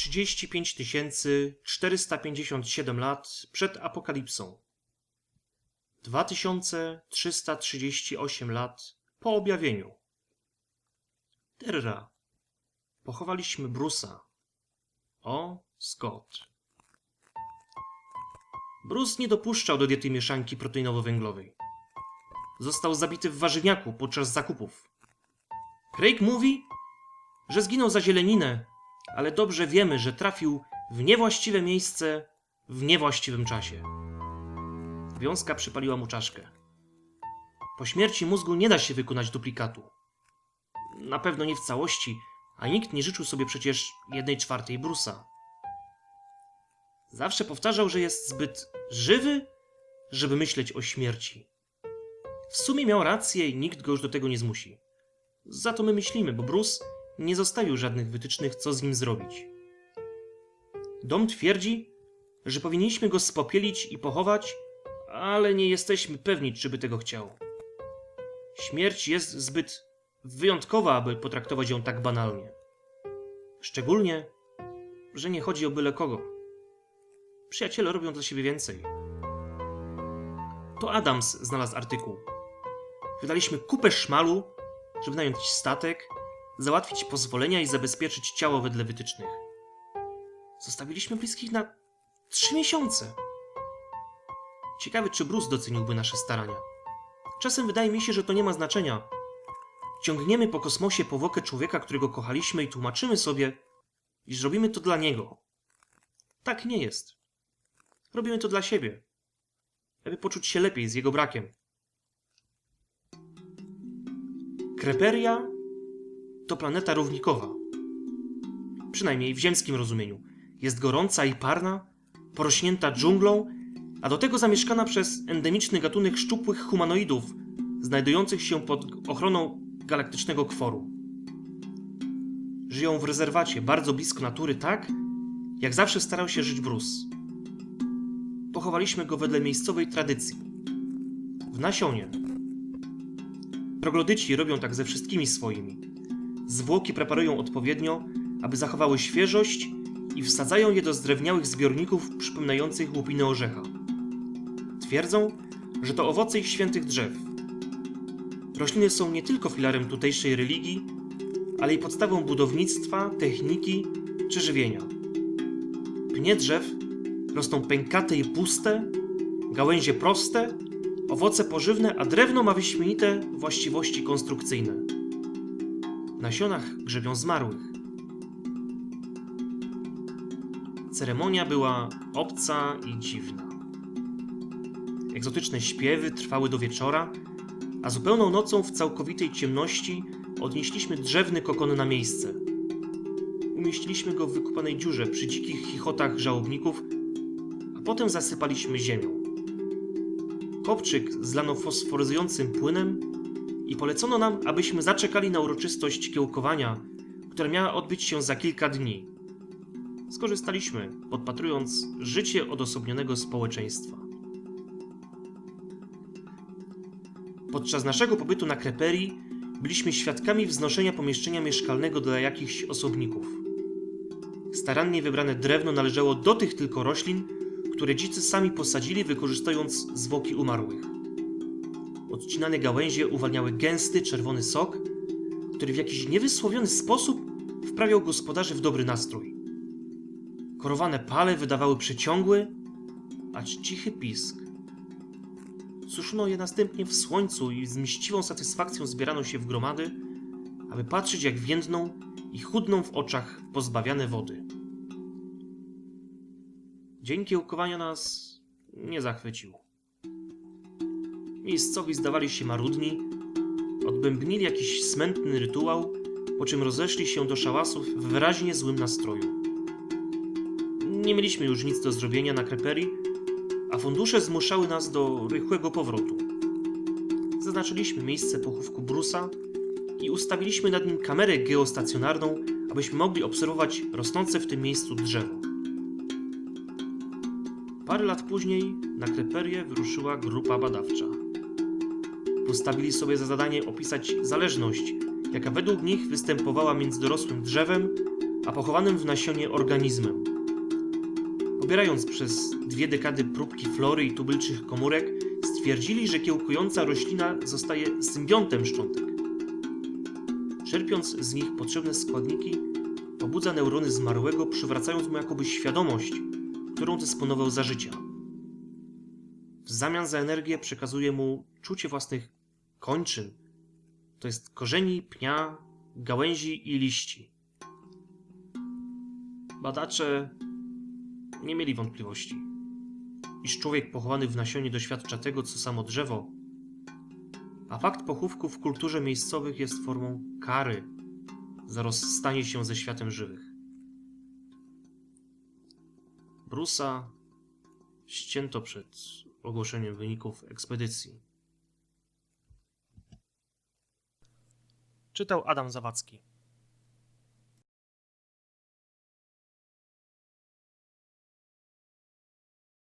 35 457 lat przed apokalipsą. 2338 lat po objawieniu. Terra. Pochowaliśmy Brusa. O. Scott. Bruce nie dopuszczał do diety mieszanki proteinowo-węglowej. Został zabity w warzywniaku podczas zakupów. Craig mówi, że zginął za zieleninę, ale dobrze wiemy, że trafił w niewłaściwe miejsce w niewłaściwym czasie. Wiązka przypaliła mu czaszkę. Po śmierci mózgu nie da się wykonać duplikatu. Na pewno nie w całości, a nikt nie życzył sobie przecież jednej czwartej Brusa. Zawsze powtarzał, że jest zbyt żywy, żeby myśleć o śmierci. W sumie miał rację i nikt go już do tego nie zmusi. Za to my myślimy, bo Bruce nie zostawił żadnych wytycznych, co z nim zrobić. Dom twierdzi, że powinniśmy go spopielić i pochować, ale nie jesteśmy pewni, czy by tego chciał. Śmierć jest zbyt wyjątkowa, aby potraktować ją tak banalnie. Szczególnie, że nie chodzi o byle kogo. Przyjaciele robią dla siebie więcej. To Adams znalazł artykuł. Wydaliśmy kupę szmalu, żeby nająć statek, załatwić pozwolenia i zabezpieczyć ciało wedle wytycznych. Zostawiliśmy bliskich na trzy miesiące. Ciekawy, czy Bruce doceniłby nasze starania. Czasem wydaje mi się, że to nie ma znaczenia. Ciągniemy po kosmosie powłokę człowieka, którego kochaliśmy i tłumaczymy sobie, iż robimy to dla niego. Tak nie jest. Robimy to dla siebie, aby poczuć się lepiej z jego brakiem. Kreperia to planeta równikowa. Przynajmniej w ziemskim rozumieniu. Jest gorąca i parna, porośnięta dżunglą, a do tego zamieszkana przez endemiczny gatunek szczupłych humanoidów, znajdujących się pod ochroną galaktycznego kworu. Żyją w rezerwacie, bardzo blisko natury, tak jak zawsze starał się żyć Bruce. Pochowaliśmy go wedle miejscowej tradycji. W nasionie. Troglodyci robią tak ze wszystkimi swoimi. Zwłoki preparują odpowiednio, aby zachowały świeżość i wsadzają je do zdrewniałych zbiorników przypominających łupiny orzecha. Twierdzą, że to owoce ich świętych drzew. Rośliny są nie tylko filarem tutejszej religii, ale i podstawą budownictwa, techniki czy żywienia. Pnie drzew rosną pękate i puste, gałęzie proste, owoce pożywne, a drewno ma wyśmienite właściwości konstrukcyjne. Nasionach grzebią zmarłych. Ceremonia była obca i dziwna. Egzotyczne śpiewy trwały do wieczora, a zupełną nocą w całkowitej ciemności odnieśliśmy drzewny kokon na miejsce. Umieściliśmy go w wykupanej dziurze przy dzikich chichotach żałobników, a potem zasypaliśmy ziemią. Kopczyk zlano fosforyzującym płynem i polecono nam, abyśmy zaczekali na uroczystość kiełkowania, która miała odbyć się za kilka dni. Skorzystaliśmy, podpatrując życie odosobnionego społeczeństwa. Podczas naszego pobytu na Kreperii byliśmy świadkami wznoszenia pomieszczenia mieszkalnego dla jakichś osobników. Starannie wybrane drewno należało do tych tylko roślin, które dzicy sami posadzili, wykorzystując zwłoki umarłych. Odcinane gałęzie uwalniały gęsty, czerwony sok, który w jakiś niewysłowiony sposób wprawiał gospodarzy w dobry nastrój. Korowane pale wydawały przeciągły, acz cichy pisk. Suszono je następnie w słońcu i z mściwą satysfakcją zbierano się w gromady, aby patrzeć jak więdną i chudną w oczach pozbawiane wody. Dzień kiełkowania nas nie zachwycił. Miejscowi zdawali się marudni, odbębnili jakiś smętny rytuał, po czym rozeszli się do szałasów w wyraźnie złym nastroju. Nie mieliśmy już nic do zrobienia na kreperii, a fundusze zmuszały nas do rychłego powrotu. Zaznaczyliśmy miejsce pochówku Brusa i ustawiliśmy nad nim kamerę geostacjonarną, abyśmy mogli obserwować rosnące w tym miejscu drzewo. Parę lat później na Kreperię wyruszyła grupa badawcza. Postawili sobie za zadanie opisać zależność, jaka według nich występowała między dorosłym drzewem a pochowanym w nasionie organizmem. Pobierając przez dwie dekady próbki flory i tubylczych komórek, stwierdzili, że kiełkująca roślina zostaje symbiontem szczątek. Czerpiąc z nich potrzebne składniki, pobudza neurony zmarłego, przywracając mu jakoby świadomość, którą dysponował za życia. W zamian za energię przekazuje mu czucie własnych kończyn, to jest korzeni, pnia, gałęzi i liści. Badacze nie mieli wątpliwości, iż człowiek pochowany w nasionie doświadcza tego, co samo drzewo, a fakt pochówku w kulturze miejscowych jest formą kary za rozstanie się ze światem żywych. Brusa ścięto przed ogłoszeniem wyników ekspedycji. Czytał Adam Zawadzki.